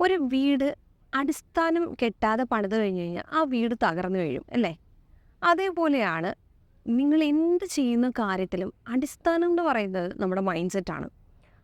ഒരു വീട് അടിസ്ഥാനം കെട്ടാതെ പണിത് കഴിഞ്ഞ് കഴിഞ്ഞാൽ ആ വീട് തകർന്നു കഴിയും അല്ലേ? അതേപോലെയാണ് നിങ്ങൾ എന്ത് ചെയ്യുന്ന കാര്യത്തിലും അടിസ്ഥാനം എന്ന് പറയുന്നത് നമ്മുടെ മൈൻഡ് സെറ്റാണ്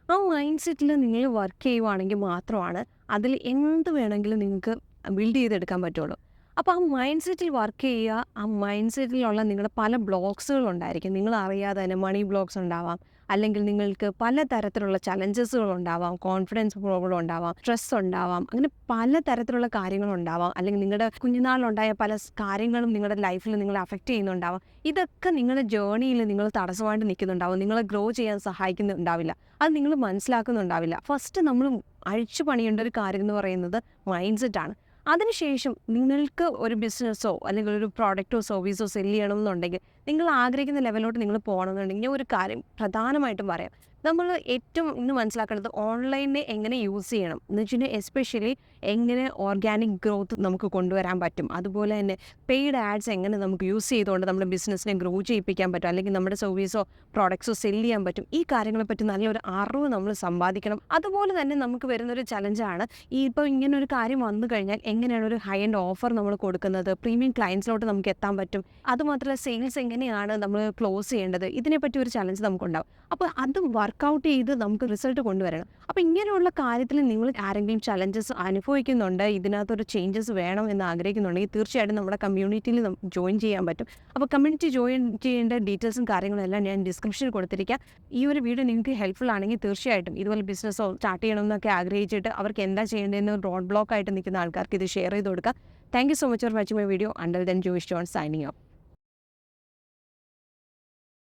ആ മൈൻഡ് സെറ്റിൽ നിങ്ങൾ വർക്ക് ചെയ്യുവാണെങ്കിൽ മാത്രമാണ് അതിൽ എന്ത് വേണമെങ്കിലും നിങ്ങൾക്ക് ബിൽഡ് ചെയ്തെടുക്കാൻ പറ്റുള്ളൂ. അപ്പോൾ ആ മൈൻഡ് സെറ്റിൽ വർക്ക് ചെയ്യുക ആ മൈൻഡ് സെറ്റിലുള്ള നിങ്ങളുടെ പല ബ്ലോക്സുകൾ ഉണ്ടായിരിക്കും നിങ്ങൾ അറിയാതെ തന്നെ മണി ബ്ലോക്സ് ഉണ്ടാവാം. അല്ലെങ്കിൽ നിങ്ങൾക്ക് പല തരത്തിലുള്ള ചലഞ്ചസുകൾ ഉണ്ടാവാം. കോൺഫിഡൻസ് പ്രോബ്ലം ഉണ്ടാവാം. സ്ട്രെസ് ഉണ്ടാവാം. അങ്ങനെ പല തരത്തിലുള്ള കാര്യങ്ങൾ ഉണ്ടാവാം. അല്ലെങ്കിൽ നിങ്ങളുടെ കുഞ്ഞുനാളിലുണ്ടായ പല കാര്യങ്ങളും നിങ്ങളുടെ ലൈഫിൽ നിങ്ങളെ അഫക്റ്റ് ചെയ്യുന്നുണ്ടാവാം. ഇതൊക്കെ നിങ്ങളുടെ ജേർണിയിൽ നിങ്ങൾ തടസ്സമായിട്ട് നിൽക്കുന്നുണ്ടാവും. നിങ്ങളെ ഗ്രോ ചെയ്യാൻ സഹായിക്കുന്നുണ്ടാവില്ല. അത് നിങ്ങൾ മനസ്സിലാക്കുന്നുണ്ടാവില്ല. ഫസ്റ്റ് നമ്മൾ അഴിച്ചു പണിയേണ്ട ഒരു കാര്യം എന്ന് പറയുന്നത് മൈൻഡ് സെറ്റാണ് അതിനുശേഷം നിങ്ങൾക്ക് ഒരു ബിസിനസ്സോ അല്ലെങ്കിൽ ഒരു പ്രോഡക്റ്റോ സർവീസോ സെൽ ചെയ്യണമെന്നുണ്ടെങ്കിൽ നിങ്ങൾ ആഗ്രഹിക്കുന്ന ലെവലിലോട്ട് നിങ്ങൾ പോകണമെന്നുണ്ടെങ്കിൽ ഒരു കാര്യം പ്രധാനമായിട്ടും പറയാം. നമ്മൾ ഏറ്റവും ഇന്ന് മനസ്സിലാക്കേണ്ടത് ഓൺലൈനെ എങ്ങനെ യൂസ് ചെയ്യണം. എന്ന് വെച്ചിട്ടുണ്ടെങ്കിൽ എസ്പെഷ്യലി എങ്ങനെ ഓർഗാനിക് ഗ്രോത്ത് നമുക്ക് കൊണ്ടുവരാൻ പറ്റും. അതുപോലെ തന്നെ പെയ്ഡ് ആഡ്സ് എങ്ങനെ നമുക്ക് യൂസ് ചെയ്തുകൊണ്ട് നമ്മുടെ ബിസിനസ്സിനെ ഗ്രോ ചെയ്യിപ്പിക്കാൻ പറ്റും. അല്ലെങ്കിൽ നമ്മുടെ സർവീസോ പ്രോഡക്ട്സോ സെൽ ചെയ്യാൻ പറ്റും. ഈ കാര്യങ്ങളെ പറ്റി നല്ലൊരു അറിവ് നമ്മൾ സമ്പാദിക്കണം. അതുപോലെ തന്നെ നമുക്ക് വരുന്നൊരു ചലഞ്ചാണ് ഈ ഇപ്പോൾ ഇങ്ങനെ ഒരു കാര്യം വന്നു കഴിഞ്ഞാൽ എങ്ങനെയാണ് ഒരു ഹൈ ആൻഡ് ഓഫർ നമ്മൾ കൊടുക്കുന്നത്? പ്രീമിയം ക്ലയൻസിലോട്ട് നമുക്ക് എത്താൻ പറ്റും. അതുമാത്രമല്ല സെയിൽസ് എങ്ങനെയാണ് നമ്മൾ ക്ലോസ് ചെയ്യേണ്ടത്? ഇതിനെപ്പറ്റി ഒരു ചലഞ്ച് നമുക്കുണ്ടാവും. അപ്പോൾ അത് വർക്കൗട്ട് ചെയ്ത് നമുക്ക് റിസൾട്ട് കൊണ്ടുവരണം. അപ്പോൾ ഇങ്ങനെയുള്ള കാര്യത്തിൽ നിങ്ങൾ ആരെങ്കിലും ചലഞ്ചസ് അനുഭവിക്കുന്നുണ്ട് ഇതിനകത്തൊരു ചേഞ്ചസ് വേണം എന്ന് ആഗ്രഹിക്കുന്നുണ്ടെങ്കിൽ തീർച്ചയായിട്ടും നമ്മുടെ കമ്മ്യൂണിറ്റിയിൽ ജോയിൻ ചെയ്യാൻ പറ്റും. അപ്പോൾ കമ്മ്യൂണിറ്റി ജോയിൻ ചെയ്യേണ്ട ഡീറ്റെയിൽസും കാര്യങ്ങളും എല്ലാം ഞാൻ ഡിസ്ക്രിപ്ഷനിൽ കൊടുത്തിരിക്കാം. ഈ ഒരു വീഡിയോ നിങ്ങൾക്ക് ഹെൽപ്ഫുൾ ആണെങ്കിൽ തീർച്ചയായിട്ടും ഇതുപോലെ ബിസിനസ്സോ സ്റ്റാർട്ട് ചെയ്യണമെന്നൊക്കെ ആഗ്രഹിച്ചിട്ട് അവർക്ക് എന്താ ചെയ്യേണ്ടതെന്ന് റോഡ് ബ്ലോക്ക് ആയിട്ട് നിൽക്കുന്ന ആൾക്കാർക്ക് ഇത് ഷെയർ ചെയ്ത് കൊടുക്കുക thank you so much for watching my video under then Joyce John signing off